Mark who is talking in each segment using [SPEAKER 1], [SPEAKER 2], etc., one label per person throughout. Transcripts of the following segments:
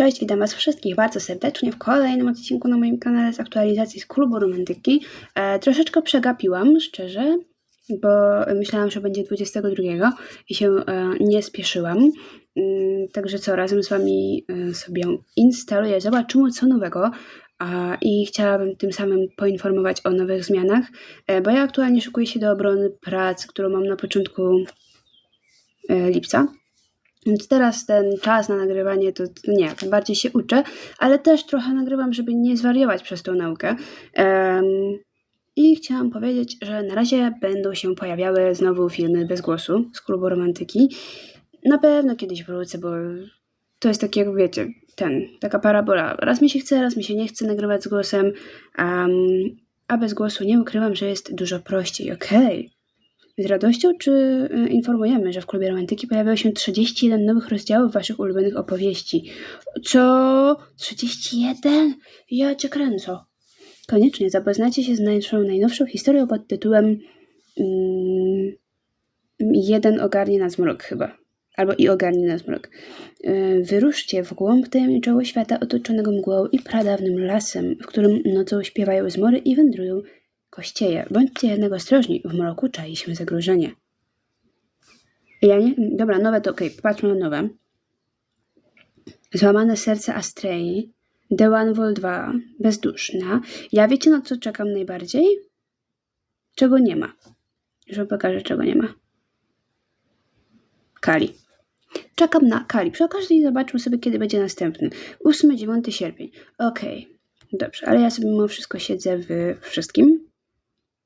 [SPEAKER 1] Cześć, witam Was wszystkich bardzo serdecznie w kolejnym odcinku na moim kanale z aktualizacji z klubu romantyki. E, troszeczkę przegapiłam, szczerze, bo myślałam, że będzie 22 i się e, nie spieszyłam. Mm, także co, razem z Wami e, sobie instaluję, zobaczymy co nowego. A, I chciałabym tym samym poinformować o nowych zmianach, e, bo ja aktualnie szykuję się do obrony prac, którą mam na początku e, lipca. Więc teraz ten czas na nagrywanie to, nie, tym bardziej się uczę, ale też trochę nagrywam, żeby nie zwariować przez tą naukę. Em, I chciałam powiedzieć, że na razie będą się pojawiały znowu filmy bez głosu z klubu romantyki. Na pewno kiedyś wrócę, bo to jest tak jak wiecie, ten, taka parabola. Raz mi się chce, raz mi się nie chce nagrywać z głosem, em, a bez głosu nie ukrywam, że jest dużo prościej. Okej. Z radością czy y, informujemy, że w klubie romantyki pojawiło się 31 nowych rozdziałów waszych ulubionych opowieści. Co? 31? Ja cię kręcę. Koniecznie zapoznajcie się z naszą najnowszą historią pod tytułem mm, Jeden ogarnie na zmrok chyba. Albo i ogarnie na zmrok. Y, Wyruszcie w głąb tajemniczego świata otoczonego mgłą i pradawnym lasem, w którym nocą śpiewają zmory i wędrują kościeje. Bądźcie jednak ostrożni, w mroku czai się zagrożenie. Ja nie? Dobra, nowe to okej, popatrzmy na nowe. Złamane serce Astrei, The One Wall 2, Bezduszna. Ja wiecie na co czekam najbardziej? Czego nie ma. Już wam pokażę, czego nie ma. Kali. Czekam na Kali. Przy okazji zobaczmy sobie, kiedy będzie następny. 8-9 sierpień. Okej, dobrze, ale ja sobie mimo wszystko siedzę w wszystkim.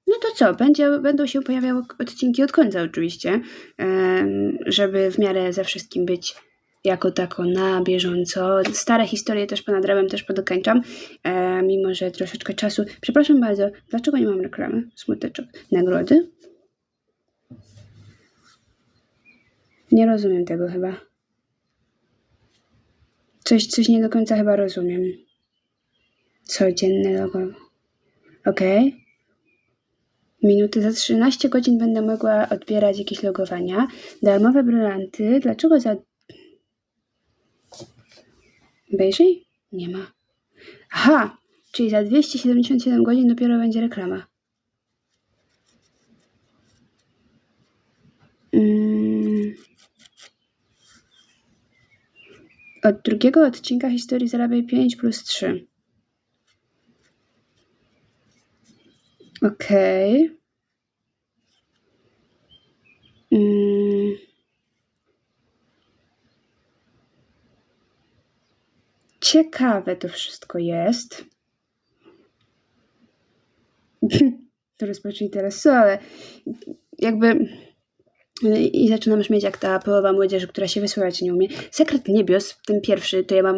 [SPEAKER 1] No to co, będzie, będą się pojawiały odcinki od końca oczywiście, żeby w miarę ze wszystkim być jako tako na bieżąco. Stare historie też ponadrabiam, też podokańczam, mimo że troszeczkę czasu. Przepraszam bardzo, dlaczego nie mam reklamy? Smuteczek. Nagrody? Nie rozumiem tego chyba. Coś, coś nie do końca chyba rozumiem. Codzienny logo. Okej. Minuty za 13 godzin będę mogła odbierać jakieś logowania. Darmowe brylanty. Dlaczego za. Obejrzyj? Nie ma. Aha! Czyli za 277 godzin dopiero będzie reklama. Mm. Od drugiego odcinka historii zarabiaj 5 plus 3. Okej. Mm. Ciekawe to wszystko jest. To rozpocznij teraz ale jakby i zaczynam już mieć jak ta połowa młodzieży, która się wysłuchać nie umie. Sekret Niebios, ten pierwszy, to ja mam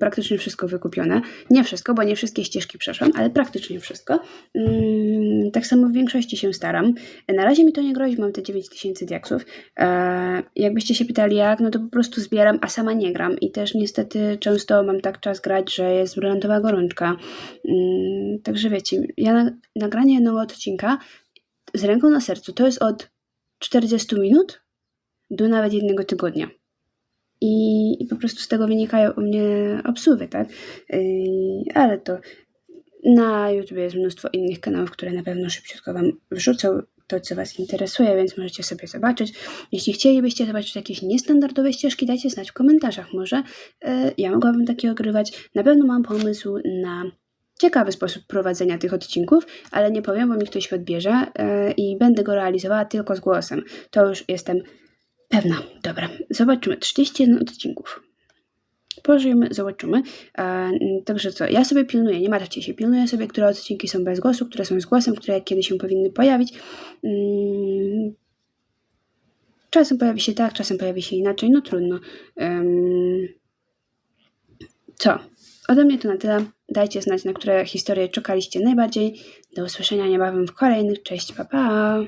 [SPEAKER 1] praktycznie wszystko wykupione. Nie wszystko, bo nie wszystkie ścieżki przeszłam, ale praktycznie wszystko. Mm, tak samo w większości się staram. Na razie mi to nie grozi, mam te 9000 diaksów. E, jakbyście się pytali jak, no to po prostu zbieram, a sama nie gram. I też niestety często mam tak czas grać, że jest brylantowa gorączka. Mm, także wiecie, ja na, nagranie jednego odcinka z ręką na sercu to jest od 40 minut do nawet jednego tygodnia. I, I po prostu z tego wynikają u mnie obsługi, tak? Yy, ale to na YouTube jest mnóstwo innych kanałów, które na pewno szybciutko Wam wrzucą to, co Was interesuje, więc możecie sobie zobaczyć. Jeśli chcielibyście zobaczyć jakieś niestandardowe ścieżki, dajcie znać w komentarzach. Może yy, ja mogłabym takie ogrywać. Na pewno mam pomysł na ciekawy sposób prowadzenia tych odcinków, ale nie powiem, bo mi ktoś odbierze yy, i będę go realizowała tylko z głosem. To już jestem pewna. Dobra, zobaczymy. 31 odcinków. Pożyjmy, zobaczymy. E, także co, ja sobie pilnuję, nie martwcie się, pilnuję sobie, które odcinki są bez głosu, które są z głosem, które kiedy się powinny pojawić. Mm, czasem pojawi się tak, czasem pojawi się inaczej, no trudno. Co? Ode mnie to na tyle. Dajcie znać, na które historie czekaliście najbardziej. Do usłyszenia niebawem w kolejnych. Cześć, pa pa!